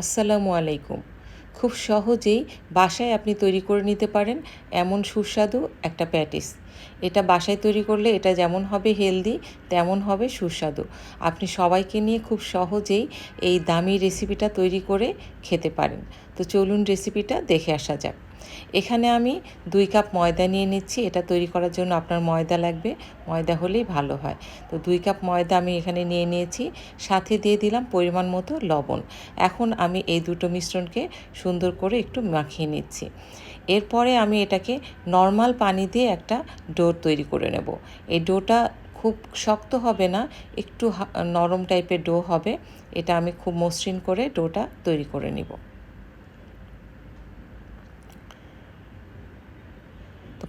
আসসালামু আলাইকুম। খুব সহজেই বাসায় আপনি তৈরি করে নিতে পারেন এমন সুস্বাদু একটা প্যাটিস। এটা বাসায় তৈরি করলে এটা যেমন হবে হেলদি, তেমন হবে সুস্বাদু। আপনি সবাইকে নিয়ে খুব সহজেই এই দামি রেসিপিটা তৈরি করে খেতে পারেন। তো চলুন রেসিপিটা দেখে আসা যাক। এখানে আমি দুই কাপ ময়দা নিয়ে নিচ্ছি, এটা তৈরি করার জন্য আপনার ময়দা লাগবে, ময়দা হলেই ভালো হয়। তো দুই কাপ ময়দা আমি এখানে নিয়ে নিয়েছি, সাথে দিয়ে দিলাম পরিমাণ মতো লবণ। এখন আমি এই দুটো মিশ্রণকে সুন্দর করে একটু মাখিয়ে নিচ্ছি। এরপরে আমি এটাকে নর্মাল পানি দিয়ে একটা ডো তৈরি করে নেব। এই ডোটা খুব শক্ত হবে না, একটু নরম টাইপের ডো হবে। এটা আমি খুব মসৃণ করে ডোটা তৈরি করে নিব।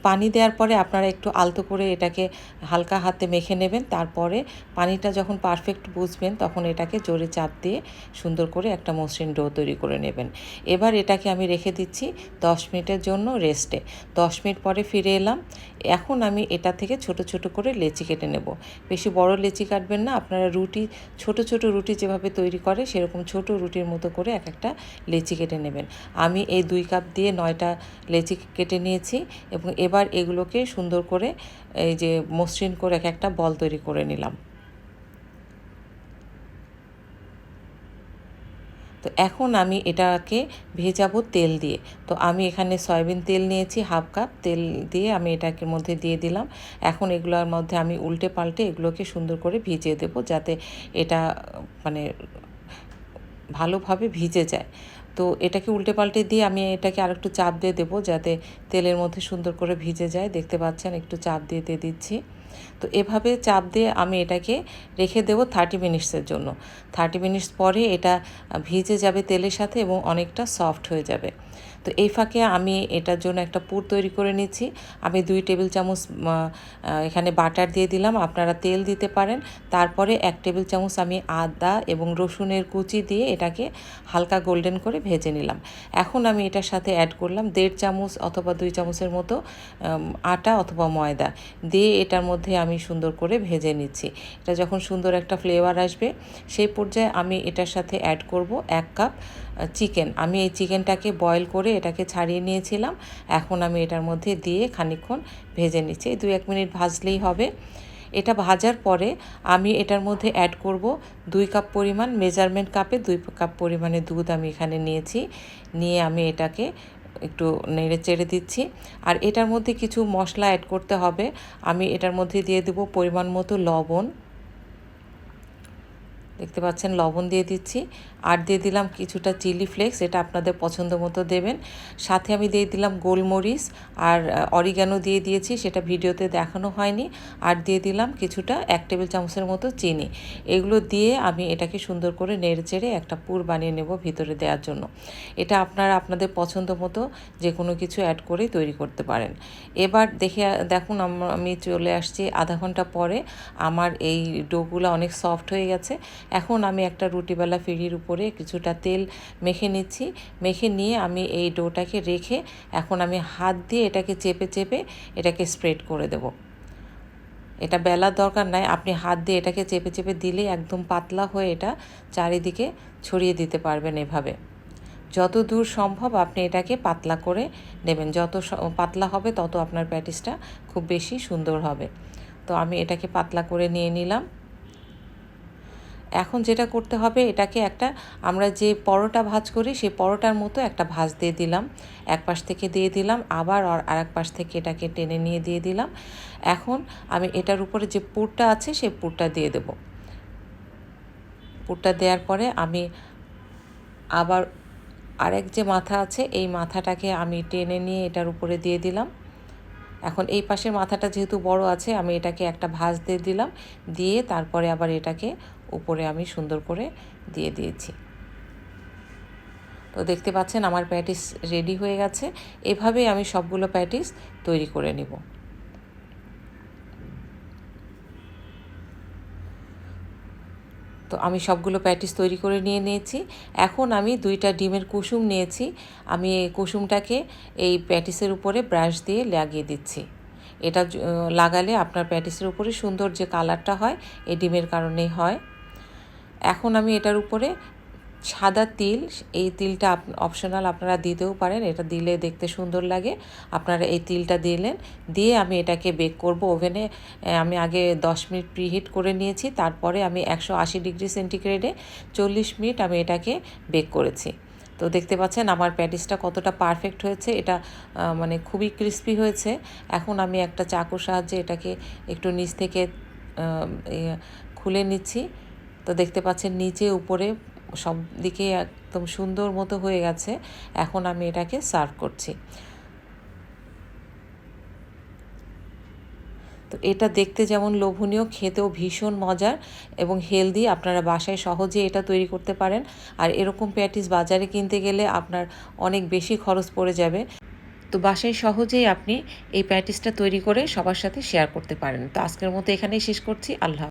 পানি দেওয়ার পরে আপনারা একটু আলতো করে এটাকে হালকা হাতে মেখে নেবেন। তারপরে পানিটা যখন পারফেক্ট বুঝবেন, তখন এটাকে জোরে চাপ দিয়ে সুন্দর করে একটা মসৃণ ডো তৈরি করে নেবেন। এবার এটাকে আমি রেখে দিচ্ছি দশ মিনিটের জন্য রেস্টে। দশ মিনিট পরে ফিরে এলাম। এখন আমি এটা থেকে ছোট ছোট করে লেচি কেটে নেব। বেশি বড় লেচি কাটবেন না। আপনারা রুটি, ছোট ছোট রুটি যেভাবে তৈরি করে, সেরকম ছোট রুটির মতো করে এক একটা লেচি কেটে নেবেন। আমি এই দুই কাপ দিয়ে নয়টা লেচি কেটে নিয়েছি এবং এবার এগুলোকে সুন্দর করে এই যে মসৃণ করে এক একটা বল তৈরি করে নিলাম। তো এখন আমি এটাকে ভেজাবো তেল দিয়ে। তো আমি এখানে সয়াবিন তেল নিয়েছি, হাফ কাপ তেল দিয়ে আমি এটাকে মধ্যে দিয়ে দিলাম। এখন এগুলোর মধ্যে আমি উল্টে পাল্টে এগুলোকে সুন্দর করে ভিজিয়ে দেবো যাতে এটা মানে ভালোভাবে ভিজে যায়। তো এটাকে উল্টে পাল্টে দিয়ে আমি এটাকে আর একটু চাপ দিয়ে দেবো যাতে তেলের মধ্যে সুন্দর করে ভিজে যায়। দেখতে পাচ্ছেন, একটু চাপ দিয়ে দিয়ে দিচ্ছি। তো এভাবে চাপ দিয়ে আমি এটাকে রেখে দেবো থার্টি মিনিটসের জন্য। থার্টি মিনিটস পরে এটা ভিজে যাবে তেলের সাথে এবং অনেকটা সফট হয়ে যাবে। তো এই ফাঁকে আমি এটার জন্য একটা পুর তৈরি করে নিচ্ছি। আমি দুই টেবিল চামচ এখানে বাটার দিয়ে দিলাম। আপনারা তেল দিতে পারেন। তারপরে এক টেবিল চামচ আমি আদা এবং রসুনের কুচি দিয়ে এটাকে হালকা গোল্ডেন করে ভেজে নিলাম। এখন আমি এটার সাথে অ্যাড করলাম দেড় চামচ অথবা দুই চামচের মতো আটা অথবা ময়দা। দিয়ে এটার মধ্যে আমি সুন্দর করে ভেজে নিচ্ছি। এটা যখন সুন্দর একটা ফ্লেভার আসবে, সেই পর্যায়ে আমি এটার সাথে অ্যাড করব এক কাপ চিকেন আমি এই চিকেনটাকে বয়েল করে এটাকে ছাড়িয়ে নিয়েছিলাম। এখন আমি এটার মধ্যে দিয়ে খানিক্ষণ ভেজে নিচ্ছি। দু এক মিনিট ভাজলেই হবে। এটা ভাজার পরে আমি এটার মধ্যে অ্যাড করব দুই কাপ পরিমাণ মেজারমেন্ট কাপে দুই কাপ পরিমাণে দুধ আমি এখানে নিয়েছি। নিয়ে আমি এটাকে একটু নেড়ে চেড়ে দিচ্ছি। আর এটার মধ্যে কিছু মশলা অ্যাড করতে হবে। আমি এটার মধ্যে দিয়ে দেবো পরিমাণ মতো লবণ। দেখতে পাচ্ছেন, লবণ দিয়ে দিচ্ছি। আর দিয়ে দিলাম কিছুটা চিলি ফ্লেক্স, এটা আপনাদের পছন্দ মতো দেবেন। সাথে আমি দিয়ে দিলাম গোলমরিচ আর অরিগ্যানো দিয়ে দিয়েছি, সেটা ভিডিওতে দেখানো হয়নি। আর দিয়ে দিলাম কিছুটা এক টেবিল চামচের মতো চিনি। এগুলো দিয়ে আমি এটাকে সুন্দর করে নেড়ে চেড়ে একটা পুর বানিয়ে নেব ভিতরে দেওয়ার জন্য। এটা আপনারা আপনাদের পছন্দ মতো যে কোনো কিছু অ্যাড করেই তৈরি করতে পারেন। এবার দেখে, দেখুন আমি চলে আসছি আধা ঘণ্টা পরে। আমার এই ডোগুলো অনেক সফট হয়ে গেছে। এখন আমি একটা রুটিবেলা ফিরির উপরে কিছুটা তেল মেখে নিচ্ছি। মেখে নিয়ে আমি এই ডোটাকে রেখে এখন আমি হাত দিয়ে এটাকে চেপে চেপে এটাকে স্প্রেড করে দেব। এটা বেলার দরকার নাই, আপনি হাত দিয়ে এটাকে চেপে চেপে দিলেই একদম পাতলা হয়ে এটা চারিদিকে ছড়িয়ে দিতে পারবেন এভাবে। যত দূর সম্ভব আপনি এটাকে পাতলা করে নেবেন। যত পাতলা হবে তত আপনার প্যাটিসটা খুব বেশি সুন্দর হবে। তো আমি এটাকে পাতলা করে নিয়ে নিলাম। এখন যেটা করতে হবে, এটাকে একটা, আমরা যে পরোটা ভাজ করি, সেই পরোটার মতো একটা ভাজ দিয়ে দিলাম। এক পাশ থেকে দিয়ে দিলাম, আবার আর এক পাশ থেকে এটাকে টেনে নিয়ে দিয়ে দিলাম। এখন আমি এটার উপরে যে পুরটা আছে, সেই পুরটা দিয়ে দেব। পুরটা দেওয়ার পরে আমি আবার আরেক যে মাথা আছে, এই মাথাটাকে আমি টেনে নিয়ে এটার উপরে দিয়ে দিলাম। এখন এই পাশের মাথাটা যেহেতু বড় আছে, আমি এটাকে একটা ভাঁজ দিয়ে দিলাম। দিয়ে তারপরে আবার এটাকে উপরে আমি সুন্দর করে দিয়ে দিয়েছি। তো দেখতে পাচ্ছেন আমার প্যাটিস রেডি হয়ে গেছে। এভাবেই আমি সবগুলো প্যাটিস তৈরি করে নিব। তো আমি সবগুলো প্যাটিস তৈরি করে নিয়ে নিয়েছি। এখন আমি দুইটা ডিমের কুসুম নিয়েছি। আমি এই কুসুমটাকে এই প্যাটিসের উপরে ব্রাশ দিয়ে লাগিয়ে দিচ্ছি। এটা লাগালে আপনার প্যাটিসের উপরে সুন্দর যে কালারটা হয়, এই ডিমের কারণেই হয়। এখন আমি এটার উপরে সাদা তিল, এই তিলটা অপশনাল আপনারা দিতেও পারেন, এটা দিলে দেখতে সুন্দর লাগে। আপনারা এই তিলটা দিলেন, দিয়ে আমি এটাকে বেক করব ওভেনে। আমি আগে দশ মিনিট প্রিহিট করে নিয়েছি, তারপরে আমি একশো আশি ডিগ্রি সেন্টিগ্রেডে চল্লিশ মিনিট আমি এটাকে বেক করেছি। তো দেখতে পাচ্ছেন আমার প্যাটিসটা কতটা পারফেক্ট হয়েছে, এটা মানে খুবই ক্রিস্পি হয়েছে। এখন আমি একটা চাকুর সাহায্যে এটাকে একটু নিচ থেকে খুলে নিচ্ছি। তো দেখতে পাচ্ছেন নিচে উপরে সব দিকে একদম সুন্দর মতো হয়ে গেছে। এখন আমি এটাকে সার্ভ করছি। তো এটা দেখতে যেমন লোভনীয়, খেতেও ভীষণ মজার এবং হেলদি আপনারা বাসায় সহজে এটা তৈরি করতে পারেন। আর এরকম প্যাটিস বাজারে কিনতে গেলে আপনার অনেক বেশি খরচ পড়ে যাবে। তো বাসায় সহজেই আপনি এই প্যাটিসটা তৈরি করে সবার সাথে শেয়ার করতে পারেন। তো আজকের মতো এখানেই শেষ করছি। আল্লাহ